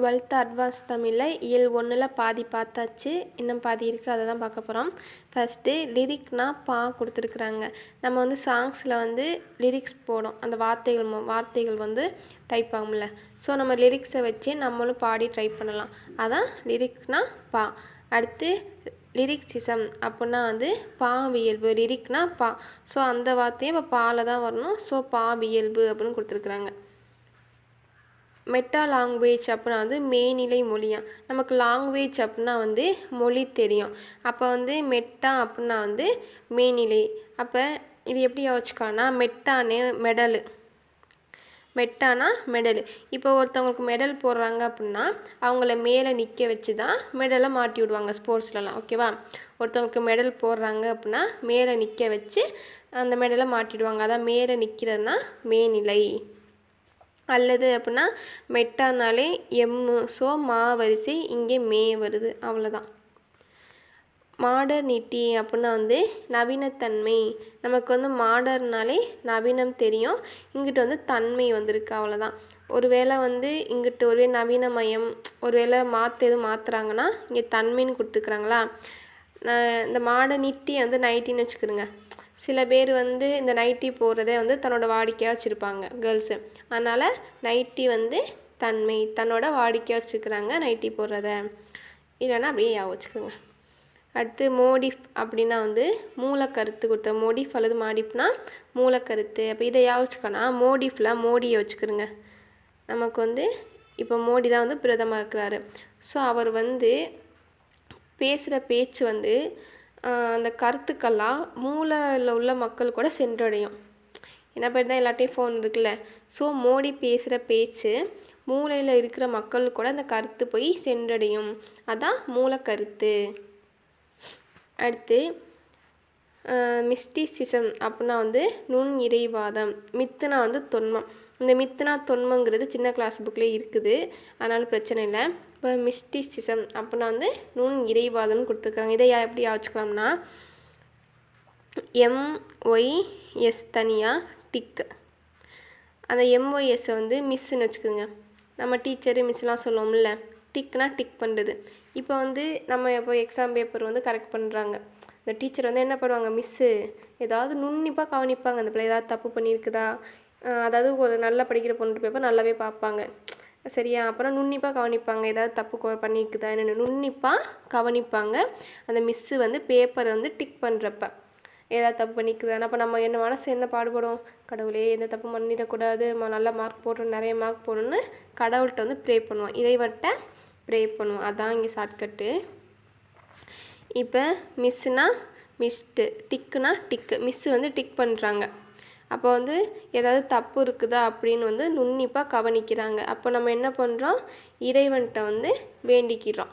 Twelfth advance தமிழில் இயல் ஒன்றில் பாதி பார்த்தாச்சு. இன்னும் பாதி இருக்குது அதை தான் பார்க்க போகிறோம் ஃபஸ்ட்டு லிரிக்னா பா கொடுத்துருக்குறாங்க. நம்ம வந்து சாங்ஸில் வந்து லிரிக்ஸ் போடும் அந்த வார்த்தைகள் வார்த்தைகள் வந்து டைப் ஆகும்ல. ஸோ நம்ம லிரிக்ஸை வச்சு நம்மளும் பாடி ட்ரை பண்ணலாம். அதான் லிரிக்ஸ்னா பா. அடுத்து லிரிக்ஸிசம் அப்படின்னா வந்து பாவியல்பு. லிரிக்னா பா. ஸோ அந்த வார்த்தையும் இப்போ பாவில் தான் வரணும். ஸோ பாவியல்பு அப்படின்னு கொடுத்துருக்குறாங்க. மெட்டா லாங்குவேஜ் அப்படின்னா வந்து மேநிலை மொழியா. நமக்கு லாங்குவேஜ் அப்படின்னா வந்து மொழி தெரியும். அப்போ வந்து மெட்டா அப்படின்னா வந்து மேநிலை அப்போ இது எப்படி யோசிச்சுக்கலாம்னா மெட்டானே மெடலு மெட்டானா மெடலு இப்போ ஒருத்தவங்களுக்கு மெடல் போடுறாங்க அப்படின்னா அவங்கள மேலே நிற்க வச்சு தான் மெடலை மாட்டி விடுவாங்க ஸ்போர்ட்ஸ்லலாம் ஓகேவா ஒருத்தவங்களுக்கு மெடல் போடுறாங்க அப்படின்னா மேலே நிற்க வச்சு அந்த மெடலை மாட்டிடுவாங்க. அதான் மேலே நிற்கிறதுனா மேல்நிலை அல்லது அப்படின்னா மெட்டானாலே எம்மு ஸோ மா வரிசை இங்கே மே வருது. அவ்வளோதான் மாடர்னிட்டி அப்படின்னா வந்து நவீனத்தன்மை. நமக்கு வந்து மாடர்னாலே நவீனம் தெரியும். இங்கிட்டு வந்து தன்மை வந்திருக்கு. அவ்வளோதான் ஒருவேளை வந்து இங்கிட்டு ஒரே நவீனமயம் ஒருவேளை மாற்ற எதுவும் மாற்றுறாங்கன்னா இங்கே தன்மைன்னு கொடுத்துக்குறாங்களா? நான் இந்த மாடர்னிட்டி வந்து நைட்டின்னு வச்சுக்கிறோங்க சில பேர் வந்து இந்த நைட்டி போடுறதே வந்து தன்னோட வாடிக்கையாக வச்சுருப்பாங்க கேர்ள்ஸு அதனால் நைட்டி வந்து தன்மை தன்னோட வாடிக்கையாக வச்சுக்கிறாங்க நைட்டி போடுறத. இல்லைன்னா அப்படியே ஞாபகம் வச்சுக்கோங்க. அடுத்து மோடிஃப் அப்படின்னா வந்து மூலக்கருத்து கொடுத்த மோடிஃப் அல்லது மாடிஃப்னா மூலக்கருத்து. அப்போ இதை யோசிச்சுக்கோனா மோடிஃபில் மோடியை வச்சுக்கிறோங்க நமக்கு வந்து இப்போ மோடி தான் வந்து பிரதமர் இருக்கிறாரு ஸோ அவர் வந்து பேசுகிற பேச்சு வந்து அந்த கருத்துக்கெல்லாம் மூளையில் உள்ள மக்கள் கூட சென்றடையும். என்ன பேர் தான் எல்லாட்டையும் ஃபோன் இருக்குல்ல? ஸோ மோடி பேசுகிற பேச்சு மூளையில் இருக்கிற மக்கள் கூட அந்த கருத்து போய் சென்றடையும். அதான் மூலக்கருத்து அடுத்து மிஸ்டிசிசம் அப்படின்னா வந்து நுண் இறைவாதம். மித்துனா வந்து தொன்மம். இந்த மித்துனா தொன்மங்கிறது சின்ன கிளாஸ் புக்லேயே இருக்குது. அதனால் பிரச்சனை இல்லை. இப்போ மிஸ்டிசிசம் அப்படின்னா வந்து நுண் இறைவாதம்னு கொடுத்துருக்காங்க. இதை யா- எப்படி யோசிச்சுக்கலாம்னா எம்ஒய்எஸ் தனியாக டிக்கு அந்த எம்ஒய்எஸ்ஸை வந்து மிஸ்ஸுன்னு வச்சுக்கோங்க. நம்ம டீச்சரு மிஸ்லாம் சொல்லுவோம்ல டிக்னா டிக் பண்ணுறது இப்போ வந்து நம்ம இப்போ எக்ஸாம் பேப்பர் வந்து கரெக்ட் பண்ணுறாங்க இந்த டீச்சர் வந்து என்ன பண்ணுவாங்க? மிஸ்ஸு ஏதாவது நுண்ணிப்பாக கவனிப்பாங்க. அந்த பிள்ளை ஏதாவது தப்பு பண்ணியிருக்குதா? அதாவது ஒரு நல்லா படிக்கிற பொண்ணு பேப்பர் நல்லாவே பார்ப்பாங்க. சரியா? அப்புறம் நுண்ணிப்பாக கவனிப்பாங்க. ஏதாவது தப்பு பண்ணிக்குதா என்னென்னு நுண்ணிப்பாக கவனிப்பாங்க. அந்த மிஸ்ஸு வந்து பேப்பரை வந்து டிக் பண்ணுறப்ப ஏதாவது தப்பு பண்ணிக்குதான்னு. அப்போ நம்ம என்ன மனசு என்ன பாடுபடும்? கடவுளே எந்த தப்பு பண்ணிடக்கூடாது. நல்ல மார்க் போடணும் நிறைய மார்க் போடணும்னு கடவுள்கிட்ட வந்து ப்ரே பண்ணுவோம். இறைவன்ட்ட ப்ரே பண்ணுவோம். அதான் இங்கே ஷார்ட்கட்டு இப்போ மிஸ்ஸுனா மிஸ்ட்டு டிக்குனா டிக்கு மிஸ்ஸு வந்து டிக் பண்ணுறாங்க அப்போ வந்து ஏதாவது தப்பு இருக்குதா அப்படின்னு வந்து நுண்ணிப்பாக கவனிக்கிறாங்க. அப்போ நம்ம என்ன பண்ணுறோம் இறைவன்கிட்ட வந்து வேண்டிக்கிறோம்.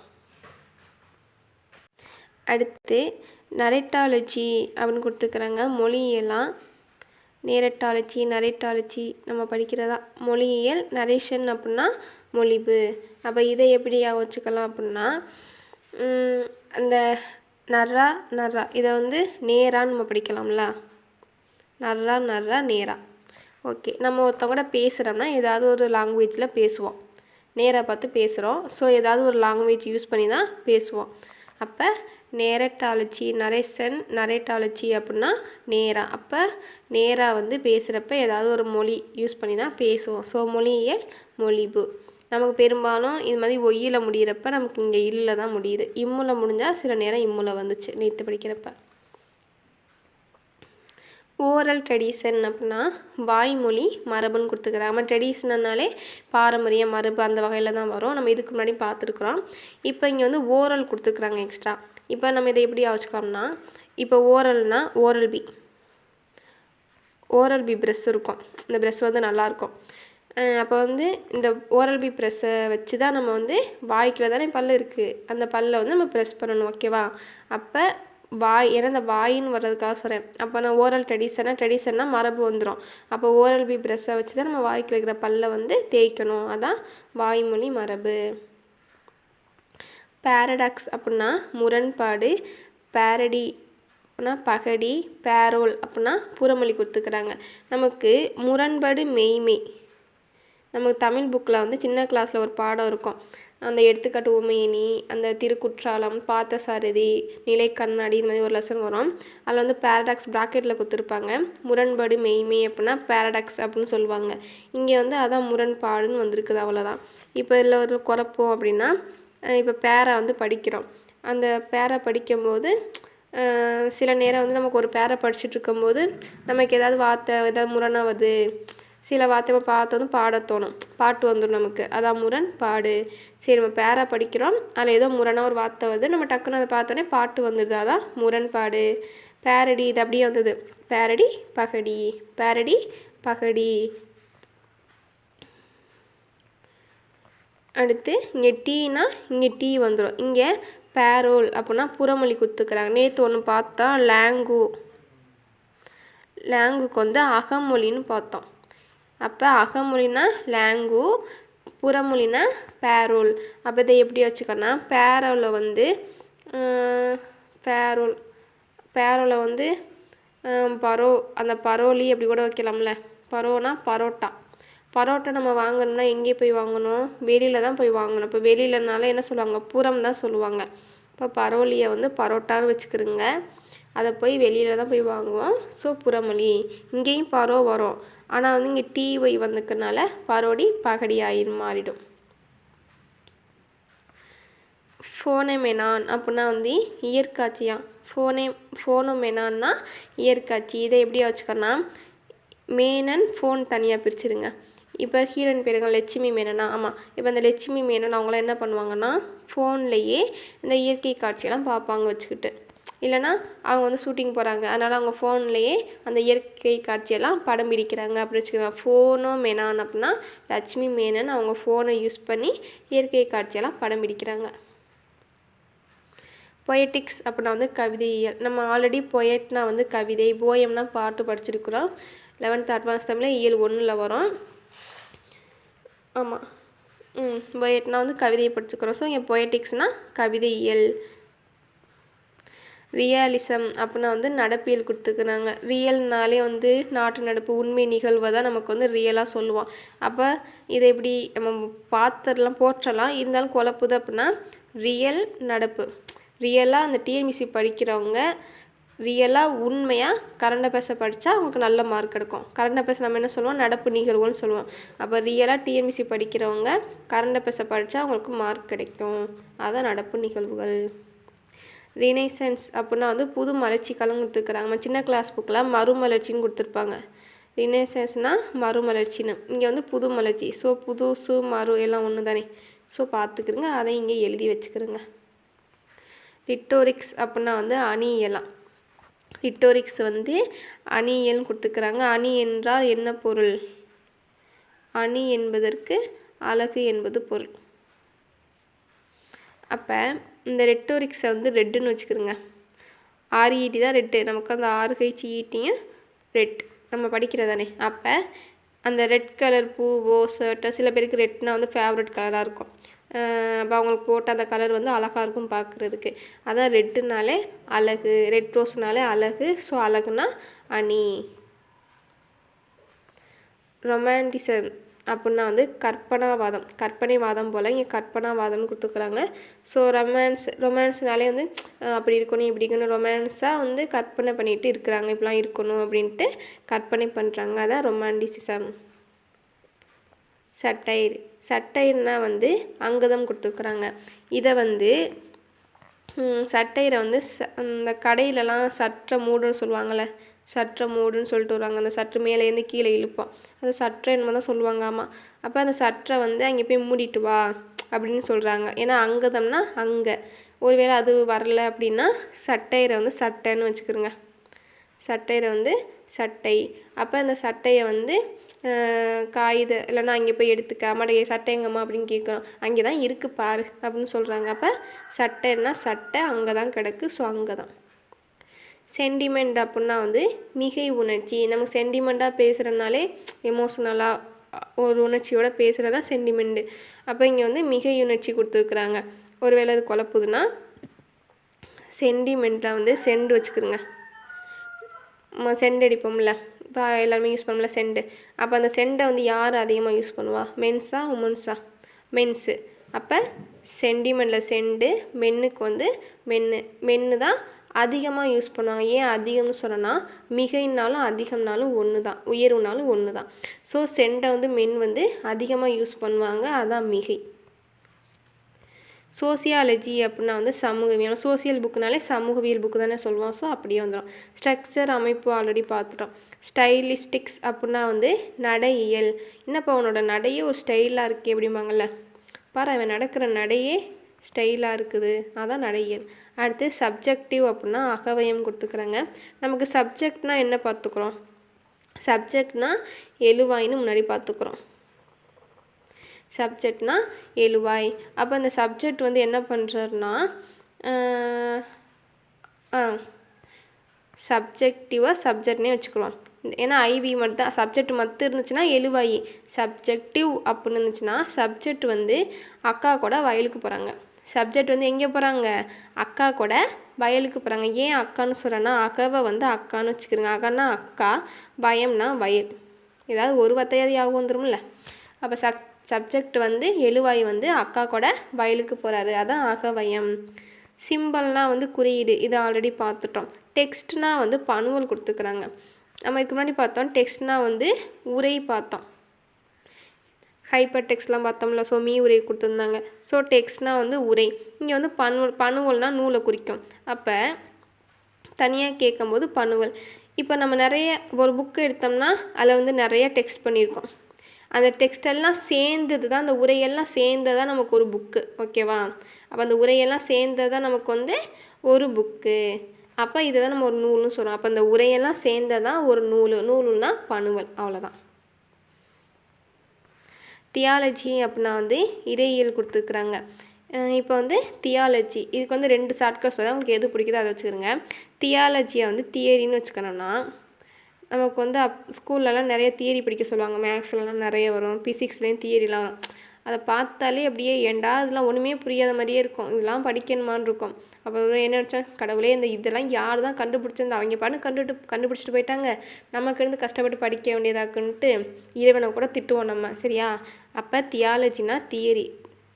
அடுத்து நரைட்டாலஜி அப்படின்னு கொடுத்துக்கிறாங்க மொழியெல்லாம் நேரட்டாலஜி நரைட்டாலஜி நம்ம படிக்கிறதா? மொழியியல் நரேஷன் அப்படின்னா மொழிபு. அப்போ இதை எப்படி வச்சுக்கலாம் அப்படின்னா அந்த நர்ரா நர்ரா இதை வந்து நேரான்னு நம்ம படிக்கலாம்ல. நர்ரா நர்ரா நேரா. ஓகே நம்ம ஒருத்தவங்க கூட பேசுகிறோம்னா ஏதாவது ஒரு லாங்குவேஜில் பேசுவோம். நேராக பார்த்து பேசுகிறோம் ஸோ ஏதாவது ஒரு லாங்குவேஜ் யூஸ் பண்ணி தான் பேசுவோம். அப்போ நேரட்டாலஜி நரேசன் நரேட்டாலஜி அப்படின்னா நேராக அப்போ நேராக வந்து பேசுகிறப்ப ஏதாவது ஒரு மொழி யூஸ் பண்ணி தான் பேசுவோம் ஸோ மொழியியல் மொழிபு. நமக்கு பெரும்பாலும் இது மாதிரி ஒய்யில் முடியிறப்ப நமக்கு இங்கே இல்ல தான் முடியுது. இம்முல முடிஞ்சால் சில நேரம் இம்முல வந்துச்சு நேற்று படிக்கிறப்ப. ஓரல் ட்ரெடிஷன் அப்படின்னா வாய்மொழி மரபுன்னு கொடுத்துக்கிறாங்க நம்ம பாரம்பரிய மரபு அந்த வகையில் தான் வரும். நம்ம இதுக்கு முன்னாடி பார்த்துருக்குறோம். இப்போ இங்கே வந்து ஓரல் கொடுத்துக்கிறாங்க எக்ஸ்ட்ரா இப்போ நம்ம இதை எப்படி யோசிக்கலாம்னா இப்போ ஓரல்னா oral P. Oral P press இருக்கும். இந்த ப்ரெஸ் வந்து நல்லாயிருக்கும். அப்போ வந்து இந்த ஓரல் பி ப்ரெஸ்ஸை வச்சு தான் நம்ம வந்து வாய்க்கில் தானே பல் இருக்குது அந்த பல்லை வந்து நம்ம ப்ரெஸ் பண்ணணும் ஓகேவா அப்போ வாய் ஏன்னா இந்த வாயின்னு வர்றதுக்காக சொல்கிறேன் அப்போ நான் ஓரல் ட்ரெடிஷனாக ட்ரெடிஷன்னா மரபு வந்துடும் அப்போ ஓரல் பி ப்ரெஸ்ஸை வச்சு தான் நம்ம வாய்க்கு இருக்கிற பல்லை வந்து தேய்க்கணும். அதான் வாய்மொழி மரபு. பேரடாக்ஸ் அப்படின்னா முரண்பாடு பேரடி அப்படின்னா பகடி பேரோல் அப்படின்னா புறமொழி கொடுத்துக்கிறாங்க. நமக்கு முரண்பாடு மெய்மை. நமக்கு தமிழ் புக்கில் வந்து சின்ன கிளாஸில் ஒரு பாடம் இருக்கும். அந்த எடுத்துக்காட்டு உமையினி அந்த திருக்குற்றாலம் பார்த்தசாரதி நிலை கண்ணாடி இந்த மாதிரி ஒரு லெசன் வரும். அதில் வந்து பேரடாக்ஸ் ப்ராக்கெட்டில் கொடுத்துருப்பாங்க. முரண்பாடு மெய்மை அப்படின்னா பேரடாக்ஸ் அப்படின்னு சொல்லுவாங்க. இங்கே வந்து அதான் முரண்பாடுன்னு வந்திருக்குது அவ்வளோதான் இப்போ இதில் ஒரு குழப்பம் அப்படின்னா இப்போ பேரை வந்து படிக்கிறோம். அந்த பேரை படிக்கும்போது சில நேரம் வந்து நமக்கு ஒரு பேரை படிச்சுட்டு இருக்கும்போது நமக்கு ஏதாவது வார்த்தை ஏதாவது முரணாவது சில வார்த்தை பார்த்ததும் பாட தோணும். பாட்டு வந்துடும் நமக்கு. அதான் முரண் பாடு. சரி நம்ம பேரை படிக்கிறோம். அதில் ஏதோ முரணாக ஒரு வார்த்தை வருது. நம்ம டக்குன்னு அதை பார்த்தோன்னே பாட்டு வந்துடுது அதான் முரண்பாடு பேரடி இது அப்படியே வந்தது. பேரடி பகடி. பேரடி பகடி. அடுத்து இங்கே டீனா இங்கே டீ வந்துடும் இங்கே பேரோல் அப்படின்னா புறமொழி குத்துக்கிறாங்க நேற்று ஒன்று பார்த்தா லேங்கு. லேங்குக்கு வந்து அகமொழின்னு பார்த்தோம். அப்போ அகமொழினா லேங்கு புறமொழினா பேரோல். அப்போ இதை எப்படி வச்சுக்கோன்னா பேரோவில் வந்து பேரோல் பேரோவில் வந்து பரோ அந்த பரோலி அப்படி கூட வைக்கலாம்ல. பரோனா பரோட்டா. பரோட்டா நம்ம வாங்கணும்னா எங்கே போய் வாங்கணும்? வெளியில் தான் போய் வாங்கணும். இப்போ வெளியிலனால என்ன சொல்லுவாங்க? புறம் தான் சொல்லுவாங்க. இப்போ பரோலியை வந்து பரோட்டான்னு வச்சுக்கிறோங்க அதை போய் வெளியில் தான் போய் வாங்குவோம். ஸோ புறமொழி இங்கேயும் பரோ வரும். ஆனால் வந்து இங்கே டிஒய் ஒய் பரோடி பகடி ஆயிரு மாறிடும் ஃபோனமெனான் அப்படின்னா வந்து இயற்காட்சியாம் ஃபோனே ஃபோனோமெனான்னா இயற்காட்சி. இதை எப்படி வச்சுக்கோன்னா மேனன் ஃபோன் தனியாக பிரிச்சுருங்க. இப்போ ஹீரோயின் பேருங்க லட்சுமி மேனனா ஆமாம் இப்போ இந்த லட்சுமி மேனன் அவங்களாம் என்ன பண்ணுவாங்கன்னா ஃபோன்லேயே இந்த இயற்கை காட்சியெல்லாம் பார்ப்பாங்க வச்சுக்கிட்டு. இல்லைன்னா அவங்க வந்து ஷூட்டிங் போகிறாங்க அதனால் அவங்க ஃபோன்லேயே அந்த இயற்கை காட்சியெல்லாம் படம் பிடிக்கிறாங்க அப்படின்னு வச்சுக்கோங்க. ஃபோனோ மேனான் அப்படின்னா லட்சுமி மேனன் அவங்க ஃபோனை யூஸ் பண்ணி இயற்கை காட்சியெல்லாம் படம் பிடிக்கிறாங்க. பொயட்டிக்ஸ் அப்படின்னா வந்து கவிதையியல். நம்ம ஆல்ரெடி பொயட்னா வந்து கவிதை போயம்னா பாட்டு படிச்சிருக்கிறோம். லெவன்த் அட்வான்ஸ் தமிழில் இயல் ஒன்றில் வரும். ஆமாம் ம் பொயட்னா வந்து கவிதையை படிச்சுக்கிறோம் ஸோ இங்கே பொயட்டிக்ஸ்னால் கவிதையியல். ரியாலிசம் அப்படின்னா வந்து நடப்பியல் கொடுத்துக்கிறாங்க. ரியல்னாலே வந்து நாட்டு நடப்பு உண்மை நிகழ்வை தான் நமக்கு வந்து ரியலாக சொல்லுவோம் அப்போ இதை எப்படி நம்ம பார்த்துடலாம் போற்றலாம். இருந்தாலும் குழப்புது அப்படின்னா ரியல் நடப்பு. ரியலாக அந்த டிஎன்பிசி படிக்கிறவங்க ரியலாக உண்மையாக கரண்ட் பேச படித்தா அவங்களுக்கு நல்ல மார்க் கிடைக்கும் கரண்ட் பேச நம்ம என்ன சொல்லுவோம்? நடப்பு நிகழ்வுன்னு சொல்லுவோம். அப்போ ரியலாக டிஎன்பிசி படிக்கிறவங்க கரண்ட் பேச படித்தா அவங்களுக்கு மார்க் கிடைக்கும். அதான் நடப்பு நிகழ்வுகள். ரினைசன்ஸ் அப்படின்னா வந்து புது மலர்ச்சி காலம் கொடுத்துருக்குறாங்க. நம்ம சின்ன கிளாஸ் புக்கில் மறுமலர்ச்சின்னு கொடுத்துருப்பாங்க. ரினைசன்ஸ்னால் மறுமலர்ச்சின்னு இங்கே வந்து புது மலர்ச்சி. ஸோ புதுசு மறு எல்லாம் ஒன்று தானே ஸோ பார்த்துக்கிறங்க அதை இங்கே எழுதி வச்சுக்கிறோங்க ரிட்டோரிக்ஸ் அப்படின்னா வந்து அணியலாம். ரிட்டோரிக்ஸ் வந்து அணியல்னு கொடுத்துக்கிறாங்க அணி என்றால் என்ன பொருள்? அணி என்பதற்கு அழகு என்பது பொருள். அப்போ இந்த ரெட்டோரிக்ஸை வந்து ரெட்டுன்னு வச்சுக்கிறோங்க ஆர்இடி தான் ரெட்டு நமக்கு அந்த ஆர்ஹெச்இடியும் ரெட் நம்ம படிக்கிறது தானே அப்போ அந்த ரெட் கலர் பூவோ ஷர்ட்டோ சில பேருக்கு ரெட்னா வந்து ஃபேவரட் கலராக இருக்கும். அப்போ அவங்களுக்கு போட்ட அந்த கலர் வந்து அழகாக இருக்கும் பார்க்குறதுக்கு அதான் ரெட்டுனாலே அழகு ரெட் ரோஸ்னாலே அழகு ஸோ அழகுனா அணி. ரொமான்டிசம் அப்படின்னா வந்து கற்பனாவாதம். கற்பனைவாதம் போல் இங்கே கற்பனாவாதம்னு கொடுத்துருக்குறாங்க. ஸோ ரொமான்ஸ் ரொமான்ஸ்னாலே வந்து அப்படி இருக்கணும் இப்படி இருக்கணும் ரொமான்ஸாக வந்து கற்பனை பண்ணிட்டு இருக்கிறாங்க. இப்படிலாம் இருக்கணும் அப்படின்ட்டு கற்பனை பண்ணுறாங்க அதான் ரொமான்டிசிசம் சட்டைர் சட்டைர்னா வந்து அங்கதம் கொடுத்துருக்குறாங்க. இதை வந்து ம், சட்டையரை வந்து ச இந்த கடையிலலாம் சட்டை மூடுன்னு சொல்லுவாங்கள்ல சட்டை மூடுன்னு சொல்லிட்டு வருவாங்க அந்த சற்று மேலேருந்து கீழே இழுப்போம் அந்த சட்டை என்னமோ தான் சொல்லுவாங்க. ஆமாம் அப்போ அந்த சட்டை வந்து அங்கே போய் மூடிட்டு வா அப்படின்னு சொல்கிறாங்க ஏன்னா அங்கதம்னா அங்கே. ஒருவேளை அது வரல அப்படின்னா சட்டையரை வந்து சட்டைன்னு வச்சுக்கிறோங்க சட்டையரை வந்து சட்டை. அப்போ அந்த சட்டையை வந்து அஹ், காகித இல்லைன்னா அங்கே போய் எடுத்துக்க. அம்மாடைய சட்டை எங்கம்மா அப்படின்னு கேட்குறோம். அங்கே தான் இருக்குது பாரு அப்படின்னு சொல்கிறாங்க அப்போ சட்டைன்னா சட்டை அங்கே தான் கிடக்கு. ஸோ அங்கே தான் சென்டிமெண்ட் அப்படின்னா வந்து மிகை உணர்ச்சி. நமக்கு சென்டிமெண்ட்டாக பேசுகிறனாலே எமோஷ்னலாக ஒரு உணர்ச்சியோட பேசுகிறது தான் சென்டிமெண்ட்டு அப்போ இங்கே வந்து மிகை உணர்ச்சி கொடுத்துருக்குறாங்க. ஒருவேளை அது குழப்புதுன்னா சென்டிமெண்ட்டில் வந்து செண்டு வச்சுக்கிறோங்க ம- அடிப்போம்ல. இப்போ எல்லாருமே யூஸ் பண்ணல செண்டு அப்போ அந்த செண்டை வந்து யார் அதிகமாக யூஸ் பண்ணுவா? மென்ஸா உமன்ஸா மென்ஸு அப்போ சென்டிமெண்ட்டில் செண்டு மென்னுக்கு வந்து மென்னு மென்னு தான் அதிகமாக யூஸ் பண்ணுவாங்க. ஏன் அதிகம்னு சொன்னோன்னா மிகைனாலும் அதிகம்னாலும் ஒன்று தான். உயர்வுனாலும் ஒன்று தான். ஸோ செண்டை வந்து மென் வந்து அதிகமாக யூஸ் பண்ணுவாங்க. அதான் மிகை. சோசியாலஜி அப்படின்னா வந்து சமூகவியல். சோசியல் புக்குனாலே சமூகவியல் புக்கு தானே சொல்லுவோம். ஸோ அப்படியே வந்துடும் ஸ்ட்ரக்சர் அமைப்பு ஆல்ரெடி பார்த்துட்டோம். ஸ்டைலிஸ்டிக்ஸ் அப்படின்னா வந்து நடையியல். என்னப்பா அவனோட நடையே ஒரு ஸ்டைலாக இருக்கே அப்படிம்பாங்கல்ல. பாரு அவன் நடக்கிற நடையே ஸ்டைலாக இருக்குது. அதான் நடையியல் அடுத்து சப்ஜெக்டிவ் அப்படின்னா அகவயம் கொடுத்துக்கிறாங்க. நமக்கு சப்ஜெக்ட்னா என்ன பார்த்துக்குறோம்? சப்ஜெக்ட்னா எழுவாயின்னு முன்னாடி பார்த்துக்குறோம். சப்ஜெக்ட்னா எழுவாய். அப்போ அந்த சப்ஜெக்ட் வந்து என்ன பண்ணுறாருன்னா ஆ சப்ஜெக்டிவாக சப்ஜெக்ட்னே வச்சுக்கலாம் ஏன்னா ஐவி மட்டும் தான் சப்ஜெக்ட் மட்டும் இருந்துச்சுன்னா எழுவாய். சப்ஜெக்டிவ் அப்படின்னு இருந்துச்சுன்னா சப்ஜெக்ட் வந்து அக்கா கூட வயலுக்கு போகிறாங்க சப்ஜெக்ட் வந்து எங்கே போகிறாங்க? அக்கா கூட வயலுக்கு போகிறாங்க. ஏன் அக்கான்னு சொல்கிறேன்னா அக்காவை வந்து அக்கான்னு வச்சுக்கிறோங்க. அக்கான்னா அக்கா பயம்னா வயல். ஏதாவது ஒரு வார்த்தையாவது ஞாபகம் வந்துடும்ல அப்போ சப் சப்ஜெக்ட் வந்து எழுவாய் வந்து அக்கா கூட வயலுக்கு போகிறாரு. அதான் அகவயம் சிம்பிள்னால் வந்து குறியீடு. இதை ஆல்ரெடி பார்த்துட்டோம். டெக்ஸ்ட்னால் வந்து பனுவல் கொடுத்துக்கிறாங்க நம்ம இதுக்கு முன்னாடி பார்த்தோம். டெக்ஸ்ட்னால் வந்து உரை பார்த்தோம். ஹைப்பர் டெக்ஸ்ட்லாம் பார்த்தோம்ல ஸோ மீ உரை கொடுத்துருந்தாங்க. ஸோ டெக்ஸ்ட்னால் வந்து உரை. இங்கே வந்து பனுவல் பனுவல்னால் நூலை குறிக்கும். அப்போ தனியாக கேட்கும்போது பனுவல் இப்போ நம்ம நிறைய ஒரு புக்கு எடுத்தோம்னா அதில் வந்து நிறைய டெக்ஸ்ட் பண்ணியிருக்கோம். அந்த டெக்ஸ்ட் எல்லாம் சேர்ந்தது தான் அந்த உரையெல்லாம் சேர்ந்தது தான் நமக்கு ஒரு புக்கு ஓகேவா அப்போ அந்த உரையெல்லாம் சேர்ந்தது தான் நமக்கு வந்து ஒரு புக்கு அப்போ இதை தான் நம்ம ஒரு நூல்னு சொல்கிறோம் அப்போ அந்த உரையெல்லாம் சேர்ந்தது தான் ஒரு நூல். நூலுன்னா பணுவல் அவ்வளோதான் தியாலஜி அப்படின்னா வந்து இறையியல் கொடுத்துருக்குறாங்க. இப்போ வந்து தியாலஜி இதுக்கு வந்து ரெண்டு ஷார்ட்கட் சொல்கிறேன் உங்களுக்கு எது பிடிக்குதோ அதை வச்சுக்கிறோங்க தியாலஜியை வந்து தியரின்னு வச்சுக்கணும்னா நமக்கு வந்து அப் ஸ்கூல்லலாம் நிறைய தியரி படிக்க சொல்லுவாங்க. மேக்ஸ்லலாம் நிறைய வரும். ஃபிசிக்ஸ்லேயும் தியரிலாம் வரும். அதை பார்த்தாலே அப்படியே ஏண்டா இதெல்லாம் ஒன்றுமே புரியாத மாதிரியே இருக்கும். இதெல்லாம் படிக்கணுமான்னு இருக்கும். அப்போ என்ன நினச்சேன் கடவுளே இந்த இதெல்லாம் யார் தான் கண்டுபிடிச்சிருந்தா அவங்க பாட்டு கண்டுட்டு கண்டுபிடிச்சிட்டு போயிட்டாங்க. நமக்கு இருந்து கஷ்டப்பட்டு படிக்க வேண்டியதாக்குன்ட்டு இறைவனை கூட திட்டுவோம் நம்ம சரியா? அப்போ தியாலஜினா தியரி.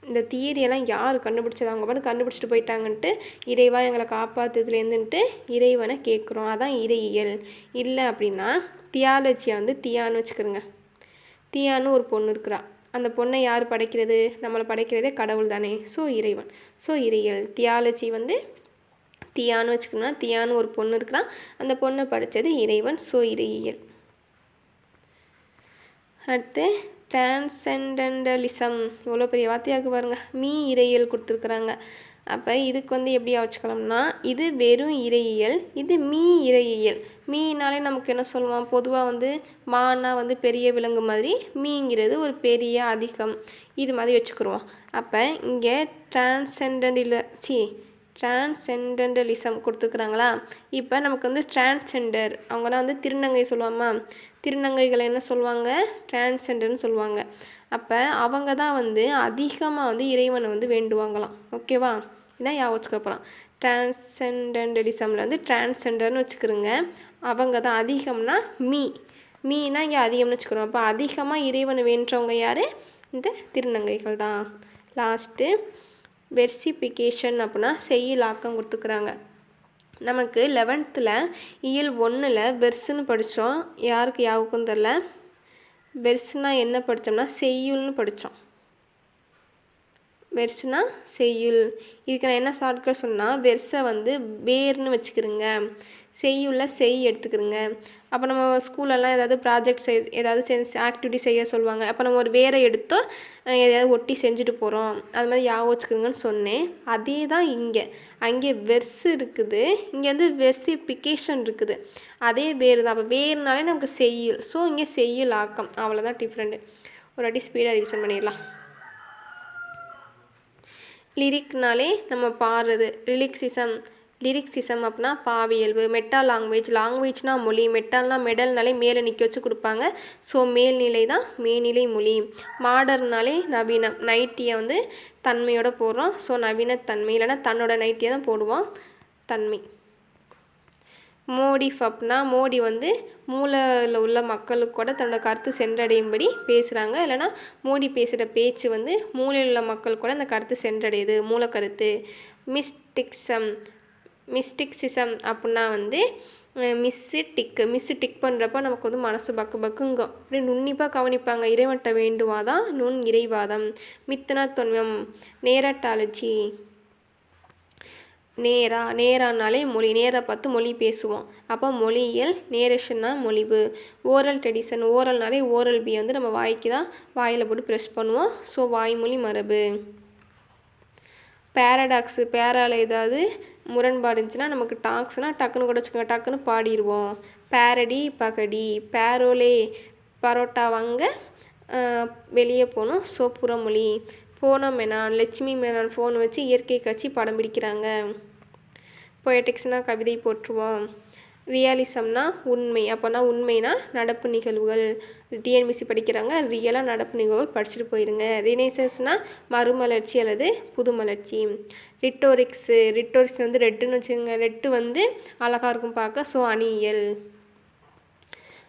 இந்த தியரியெல்லாம் யார் கண்டுபிடிச்சது? அவங்க பாட்டு கண்டுபிடிச்சிட்டு போயிட்டாங்கன்ட்டு இறைவா எங்களை காப்பாற்றுதுலேருந்துன்ட்டு இறைவனை கேட்குறோம். அதான் இறையியல். இல்லை அப்படின்னா தியாலஜியை வந்து தியான்னு வச்சுக்கிறோங்க தியான்னு ஒரு பொண்ணு இருக்கிறா. அந்த பொண்ணை யார் படைக்கிறது? நம்மளை படைக்கிறதே கடவுள் தானே. ஸோ இறைவன். ஸோ இறையியல் தியாலஜி வந்து தியான்னு வச்சுக்கணும்னா தியான்னு ஒரு பொண்ணு இருக்கிறான் அந்த பொண்ணை படித்தது இறைவன். ஸோ இறையியல். அடுத்து டிரான்சென்டென்டலிசம் இவ்வளோ பெரிய வார்த்தையாக்கு பாருங்க. மீ இறையியல் கொடுத்துருக்குறாங்க. அப்போ இதுக்கு வந்து எப்படி வச்சுக்கலாம்னா இது வெறும் இறையியல் இது மீ இறையியல். மீனாலே நமக்கு என்ன சொல்லுவோம் பொதுவாக வந்து மானா வந்து பெரிய விலங்கு மாதிரி மீங்கிறது ஒரு பெரிய அதிகம். இது மாதிரி வச்சுக்கிருவோம். அப்போ இங்கே டிரான்சென்டென்டில் சி டிரான்சென்டென்டலிசம் கொடுத்துருக்குறாங்களா? இப்போ நமக்கு வந்து டிரான்சென்டர் அவங்களாம் வந்து திருநங்கை சொல்லுவாமா? திருநங்கைகளை என்ன சொல்லுவாங்க? டிரான்சென்டர்னு சொல்லுவாங்க. அப்போ அவங்க தான் வந்து அதிகமாக வந்து இறைவனை வந்து வேண்டுவாங்களாம். ஓகேவா இதான் யா வச்சுக்கப்பலாம் டிரான்சென்டென்டலிசமில் வந்து டிரான்சென்டர்னு வச்சுக்கிறோங்க. அவங்க தான் அதிகம்னா மீ மீனா இங்கே அதிகம்னு வச்சுக்கிறோம். அப்போ அதிகமாக இறைவனை வேண்டவங்க யார்? இந்த திருநங்கைகள் தான் லாஸ்ட்டு வெர்சிஃபிகேஷன் அப்படின்னா ஆக்கம் கொடுத்துக்கிறாங்க. நமக்கு லெவன்த்தில் இயல் ஒன்றில் வெர்ஸுன்னு படித்தோம் யாருக்கு யாவுக்கும் தெரில வெர்ஸ்னால் என்ன படித்தோம்னா செய்யுள்னு படித்தோம் வெர்ஸ்னால் செய்யுள். இதுக்கு நான் என்ன ஷார்ட்கட் சொன்னால் வெர்ஸை வந்து வேர்னு வச்சுக்கிறோங்க செய்யுள்ள செய் எடுத்துக்கிறோங்க அப்போ நம்ம ஸ்கூலெல்லாம் ஏதாவது ப்ராஜெக்ட் செய் ஏதாவது செஞ்சு ஆக்டிவிட்டி செய்ய சொல்லுவாங்க. அப்போ நம்ம ஒரு வேரை எடுத்தோ எதையாவது ஒட்டி செஞ்சுட்டு போகிறோம் அது மாதிரி ஞாபகம் வச்சுக்கோங்கன்னு சொன்னேன். அதே தான் இங்கே. அங்கே வெர்ஸ் இருக்குது. இங்கே வந்து வெர்சிஃபிகேஷன் இருக்குது. அதே வேர் தான். அப்போ வேர்னாலே நமக்கு செய்யுள். ஸோ இங்கே செய்யுள் ஆக்கம். அவ்வளோதான் டிஃப்ரெண்ட்டு ஒரு வாட்டி ஸ்பீடாக ரிவிஷன் பண்ணிடலாம். லிரிக்னாலே நம்ம பாடுறது. லிரிக்ஸிசம் லிரிக்ஸிசம் அப்படின்னா பாவியல்பு மெட்டா லாங்குவேஜ் லாங்குவேஜ்னா மொழி மெட்டால்னா மெடல்னாலே மேலே நிற்க வச்சு கொடுப்பாங்க. ஸோ மேல்நிலை தான் மேல்நிலை மொழி. மாடர்னாலே நவீனம் நைட்டியை வந்து தன்மையோட போடுறோம். ஸோ நவீனத்தன்மை இல்லைன்னா தன்னோட நைட்டியை தான் போடுவோம். தன்மை. மோடி ஃபப்னா மோடி வந்து மூளையில் உள்ள மக்களுக்கு கூட தன்னோட கருத்து சென்றடையும்படி பேசுகிறாங்க இல்லைனா மோடி பேசுகிற பேச்சு வந்து மூளையில் உள்ள மக்கள் கூட அந்த கருத்து சென்றடையுது. மூலக்கருத்து மிஸ்டிக்ஸம் மிஸ்டிக்ஸிசம் அப்படின்னா வந்து மிஸ்ஸு டிக்கு மிஸ்ஸு டிக் பண்ணுறப்ப நமக்கு வந்து மனசு பக்கு பக்குங்கும். அப்படியே நுண்ணிப்பாக கவனிப்பாங்க. இறைவன்ட்ட வேண்டுவாதான் நுண் இறைவாதம். மித்தனா தொன்மம். நேரட்டாலஜி நேரா நேரானாலே மொழி நேராக பார்த்து மொழி பேசுவோம். அப்போ மொழியியல் நேரேஷன்னா மொழிவு. ஓரல் ட்ரெடிஷன் ஓரல்னாலே ஓரல் பி வந்து நம்ம வாய்க்கு தான் வாயில் போட்டு ப்ரெஸ் பண்ணுவோம். ஸோ வாய்மொழி மரபு. பேரடாக்ஸு பேரால் ஏதாவது முரண்பாடு இருந்துச்சுன்னா நமக்கு டாக்ஸ்னால் டக்குன்னு கூட வச்சுக்கோங்க டக்குன்னு பாடிடுவோம் பேரடி பகடி. பேரோலே பரோட்டா வாங்க வெளியே போகணும். ஸோ புறமொழி. போன மேனான் லட்சுமி மேனான் ஃபோன் வச்சு இயற்கை காட்சி படம் பிடிக்கிறாங்க. பொயட்டிக்ஸ்னால் கவிதை போற்றுவோம். ரியாலிசம்னா உண்மை அப்போனா உண்மைனா நடப்பு நிகழ்வுகள். டிஎன்பிசி படிக்கிறாங்க ரியலாக நடப்பு நிகழ்வுகள் படிச்சுட்டு போயிருங்க. ரினைசஸ்னால் மறுமலர்ச்சி அல்லது புதுமலர்ச்சி ரிட்டோரிக்ஸு ரிட்டோரிக்ஸ் வந்து ரெட்டுன்னு வச்சுக்கோங்க. ரெட்டு வந்து அழகாக இருக்கும் பார்க்க ஸோ அணியல்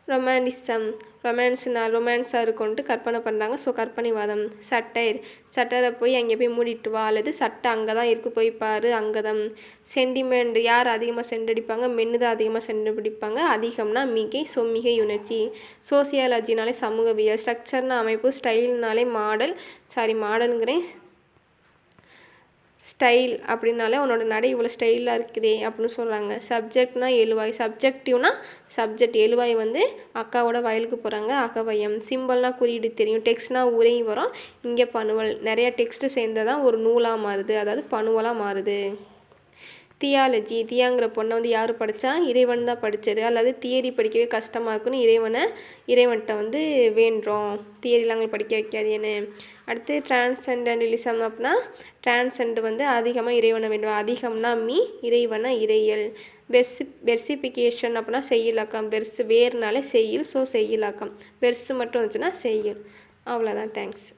ரொமான்டிசம் ரொமான்ஸ்னா ரொமான்ஸாக இருக்கும்ன்ட்டு கற்பனை பண்ணுறாங்க ஸோ கற்பனைவாதம் சட்டைர் சட்டரை போய் அங்கே போய் மூடிட்டு வா. அல்லது சட்டை அங்கே தான் இருக்குது போய் பாரு அங்கதம் சென்டிமெண்ட் யார் அதிகமாக சென்றடிப்பாங்க மென்னு தான் அதிகமாக சென்றடிப்பாங்க அதிகம்னா மிகை ஸோ மிகை உணர்ச்சி. சோசியாலஜினாலே சமூகவியல் ஸ்ட்ரக்சர்னா அமைப்பு ஸ்டைல்னாலே மாடல் சாரி மாடலுங்கிறேன் ஸ்டைல் அப்படின்னாலே உன்னோட நடை இவ்வளோ ஸ்டைலாக இருக்குதே அப்படின்னு சொல்கிறாங்க சப்ஜெக்ட்னா எழுவாய். சப்ஜெக்டிவ்னா சப்ஜெக்ட் எழுவாய் வந்து அக்காவோட வயலுக்கு போகிறாங்க அகவயம். சிம்பிள்னா குறியீடு தெரியும். டெக்ஸ்ட்னா உரையும் வரும். இங்கே பனுவல். நிறையா டெக்ஸ்ட்டு சேர்ந்ததான் ஒரு நூலாக மாறுது. அதாவது பனுவலாக மாறுது. தியாலஜி தியாங்கிற பொண்ணை வந்து யார் படித்தா இறைவன் தான் படித்தார் அல்லது தியரி படிக்கவே கஷ்டமாக இருக்குன்னு இறைவனை இறைவன்கிட்ட வந்து வேண்டுறோம். தியரிலாம் எங்களை படிக்க வைக்காதேன்னு அடுத்து டிரான்ஸெண்டலிசம் அப்படின்னா டிரான்ஸெண்ட் வந்து அதிகமாக இறைவனை வேண்டும் அதிகம்னா மீ இறைவனை இறையல். பெர்சி பெர்சிஃபிகேஷன் அப்படின்னா செய்யலாக்கம் வெர்ஸ் வேறுனாலே செய்யுள் ஸோ செய்யலாக்கம் பெர்ஸு மட்டும் வந்துச்சுன்னா செய்யுள் அவ்வளோதான் தேங்க்ஸ்